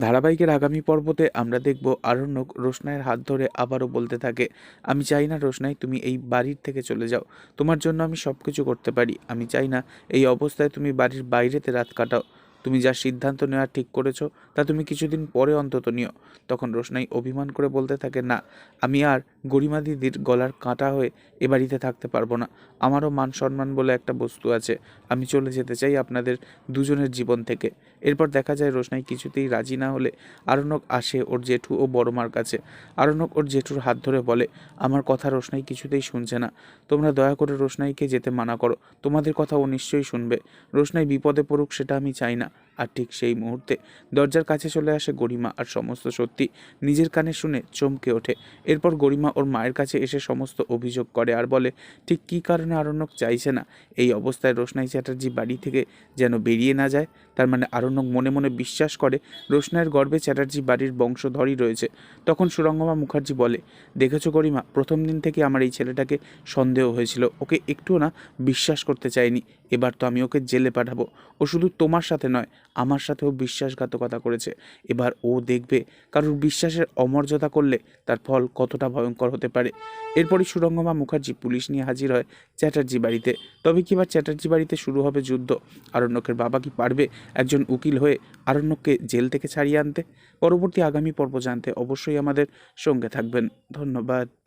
ধারাবাহিকের আগামী পর্বতে আমরা দেখব আরণ্যক রোশনাইয়ের হাত ধরে আবারও বলতে থাকে, আমি চাই না রোশনাই, তুমি এই বাড়ির থেকে চলে যাও। তোমার জন্য আমি সব কিছু করতে পারি। আমি চাই না এই অবস্থায় তুমি বাড়ির বাইরেতে রাত কাটাও। তুমি যা সিদ্ধান্ত নেওয়া ঠিক করেছ, তা তুমি কিছুদিন পরে অন্তত নিও। তখন রোশনাই অভিমান করে বলতে থাকে, না, আমি আর গরিমা দিদির গলার কাঁটা হয়ে এ বাড়িতে থাকতে পারব না। আমারও মান সম্মান বলে একটা বস্তু আছে। আমি চলে যেতে চাই আপনাদের দুজনের জীবন থেকে। এরপর দেখা যায় রোশনাই কিছুতেই রাজি না হলে আরণ্যক আসে ওর জেঠু ও বড় মার কাছে। আরণ্যক ওর জেঠুর হাত ধরে বলে, আমার কথা রোশনাই কিছুতেই শুনছে না। তোমরা দয়া করে রোশনাইকে যেতে মানা করো। তোমাদের কথা ও নিশ্চয়ই শুনবে। রোশনাই বিপদে পড়ুক সেটা আমি চাই না। that. আর ঠিক সেই মুহূর্তে দরজার কাছে চলে আসে গরিমা আর সমস্ত সত্যি নিজের কানে শুনে চমকে ওঠে। এরপর গরিমা ওর মায়ের কাছে এসে সমস্ত অভিযোগ করে আর বলে, ঠিক কী কারণে আরণ্যক চাইছে না? এই অবস্থায় রোশনাই চ্যাটার্জি বাড়ি থেকে যেন বেরিয়ে না যায়? তার মানে আরণ্যক মনে মনে বিশ্বাস করে, রোশনাইয়ের গর্বে চ্যাটার্জি বাড়ির বংশধরই রয়েছে। তখন সুরঙ্গমা মুখার্জি বলে, দেখেছ গরিমা, প্রথম দিন থেকে আমার এই ছেলেটাকে সন্দেহ হয়েছিল। ওকে একটুও না বিশ্বাস করতে চাইনি। এবার তো আমি ওকে জেলে পাঠাবো। ও শুধু তোমার সাথে নয় আমার সাথেও বিশ্বাসঘাতকতা করেছে। এবার ও দেখবে কারোর বিশ্বাসের অমর্যাদা করলে তার ফল কতটা ভয়ঙ্কর হতে পারে। এরপরই সুরঙ্গমা মুখার্জি পুলিশ নিয়ে হাজির হয় চ্যাটার্জি বাড়িতে। তবে কি এবার চ্যাটার্জি বাড়িতে শুরু হবে যুদ্ধ? আরণ্যকের বাবা কি পারবে একজন উকিল হয়ে আরণ্যককে জেল থেকে ছাড়িয়ে আনতে? পরবর্তী আগামী পর্ব জানতে অবশ্যই আমাদের সঙ্গে থাকবেন। ধন্যবাদ।